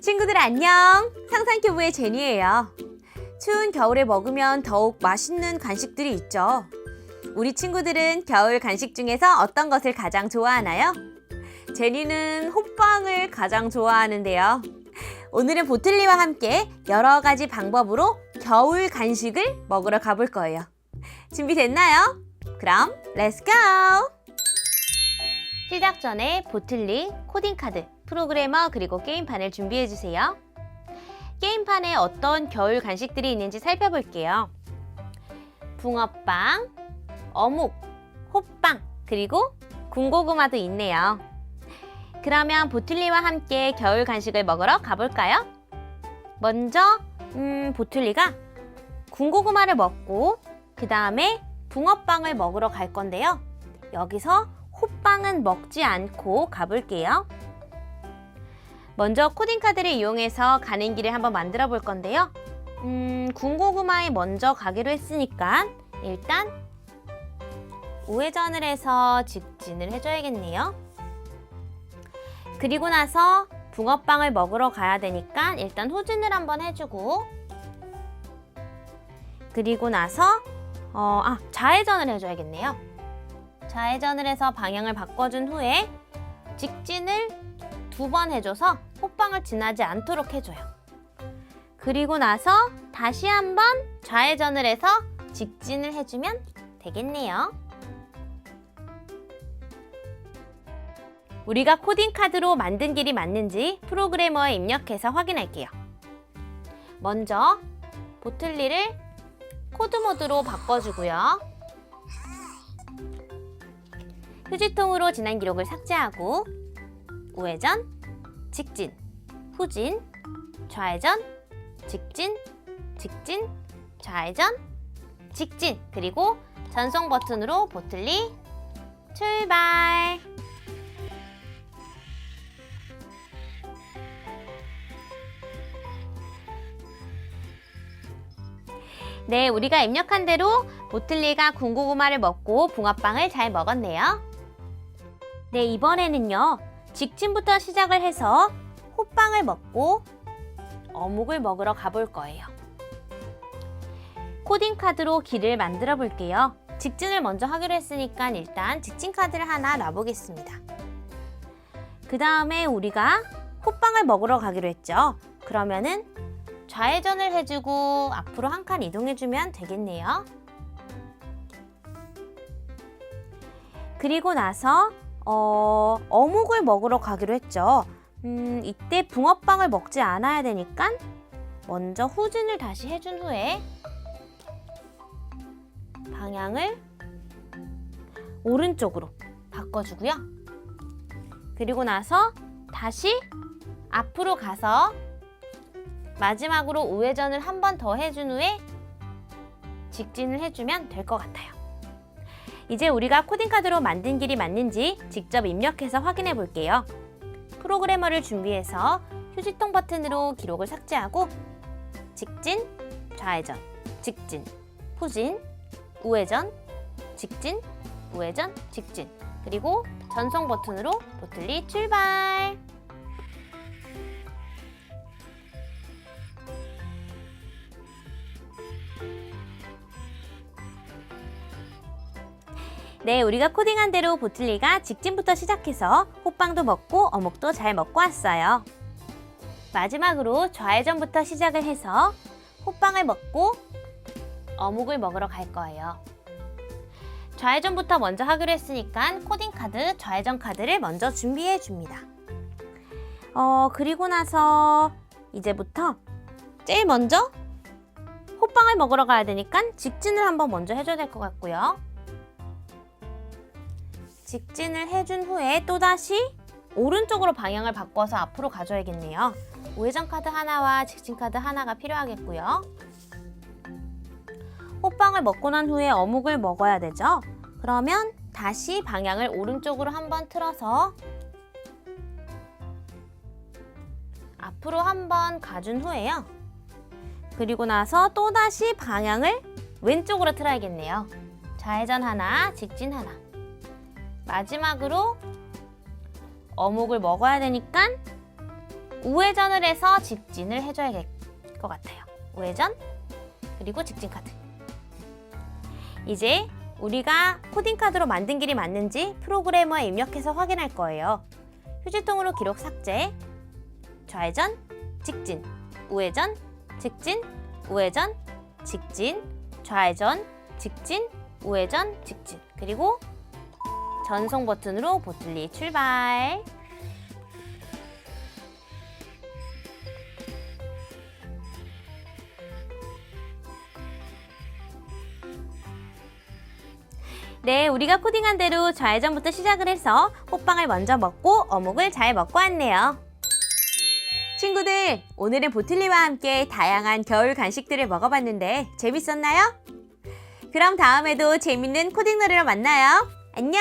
친구들 안녕! 상상큐브의 제니예요. 추운 겨울에 먹으면 더욱 맛있는 간식들이 있죠. 우리 친구들은 겨울 간식 중에서 어떤 것을 가장 좋아하나요? 제니는 호빵을 가장 좋아하는데요. 오늘은 보틀리와 함께 여러 가지 방법으로 겨울 간식을 먹으러 가볼 거예요. 준비됐나요? 그럼 렛츠 고! 시작 전에 보틀리, 코딩카드, 프로그래머 그리고 게임판을 준비해 주세요. 게임판에 어떤 겨울 간식들이 있는지 살펴볼게요. 붕어빵, 어묵, 호빵, 그리고 군고구마도 있네요. 그러면 보틀리와 함께 겨울 간식을 먹으러 가볼까요? 먼저 음, 보틀리가 군고구마를 먹고 그 다음에 붕어빵을 먹으러 갈 건데요. 여기서 호빵은 먹지 않고 가볼게요. 먼저 코딩 카드를 이용해서 가는 길을 한번 만들어 볼 건데요. 음, 군고구마에 먼저 가기로 했으니까 일단 우회전을 해서 직진을 해줘야겠네요. 그리고 나서 붕어빵을 먹으러 가야 되니까 일단 후진을 한번 해주고 그리고 나서 어, 아, 좌회전을 해줘야겠네요. 좌회전을 해서 방향을 바꿔준 후에 직진을 두 번 해줘서 호빵을 지나지 않도록 해줘요. 그리고 나서 다시 한번 좌회전을 해서 직진을 해주면 되겠네요. 우리가 코딩 카드로 만든 길이 맞는지 프로그래머에 입력해서 확인할게요. 먼저 보틀리를 코드 모드로 바꿔주고요. 휴지통으로 지난 기록을 삭제하고 우회전, 직진, 후진, 좌회전, 직진, 직진, 좌회전, 직진 그리고 전송 버튼으로 보틀리 출발 네, 우리가 입력한 대로 보틀리가 군고구마를 먹고 붕어빵을 잘 먹었네요. 네, 이번에는요. 직진부터 시작을 해서 호빵을 먹고 어묵을 먹으러 가볼 거예요. 코딩 카드로 길을 만들어 볼게요. 직진을 먼저 하기로 했으니까 일단 직진 카드를 하나 놔보겠습니다. 그 다음에 우리가 호빵을 먹으러 가기로 했죠. 그러면은 좌회전을 해주고 앞으로 한 칸 이동해주면 되겠네요. 그리고 나서 어, 어묵을 먹으러 가기로 했죠. 음, 이때 붕어빵을 먹지 않아야 되니까 먼저 후진을 다시 해준 후에 방향을 오른쪽으로 바꿔주고요. 그리고 나서 다시 앞으로 가서 마지막으로 우회전을 한 번 더 해준 후에 직진을 해주면 될 것 같아요. 이제 우리가 코딩카드로 만든 길이 맞는지 직접 입력해서 확인해 볼게요. 프로그래머를 준비해서 휴지통 버튼으로 기록을 삭제하고 직진, 좌회전, 직진, 후진, 우회전, 직진, 우회전, 직진 그리고 전송 버튼으로 보틀리 출발! 네, 우리가 코딩한 대로 보틀리가 직진부터 시작해서 호빵도 먹고 어묵도 잘 먹고 왔어요. 마지막으로 좌회전부터 시작을 해서 호빵을 먹고 어묵을 먹으러 갈 거예요. 좌회전부터 먼저 하기로 했으니까 코딩 카드, 좌회전 카드를 먼저 준비해 줍니다. 어, 그리고 나서 이제부터 제일 먼저 호빵을 먹으러 가야 되니까 직진을 한번 먼저 해줘야 될 것 같고요. 직진을 해준 후에 또다시 오른쪽으로 방향을 바꿔서 앞으로 가줘야겠네요. 우회전 카드 하나와 직진 카드 하나가 필요하겠고요. 호빵을 먹고 난 후에 어묵을 먹어야 되죠. 그러면 다시 방향을 오른쪽으로 한번 틀어서 앞으로 한번 가준 후에요. 그리고 나서 또다시 방향을 왼쪽으로 틀어야겠네요. 좌회전 하나, 직진 하나. 마지막으로 어묵을 먹어야 되니까 우회전을 해서 직진을 해줘야 될것 같아요. 우회전, 그리고 직진 카드. 이제 우리가 코딩 카드로 만든 길이 맞는지 프로그래머에 입력해서 확인할 거예요. 휴지통으로 기록 삭제, 좌회전, 직진, 우회전, 직진, 우회전, 직진, 좌회전, 직진, 우회전, 직진. 그리고 전송 버튼으로 보틀리 출발. 네, 우리가 코딩한 대로 좌회전부터 시작을 해서 호빵을 먼저 먹고 어묵을 잘 먹고 왔네요. 친구들, 오늘은 보틀리와 함께 다양한 겨울 간식들을 먹어봤는데 재밌었나요? 그럼 다음에도 재밌는 코딩 놀이로 만나요. 안녕!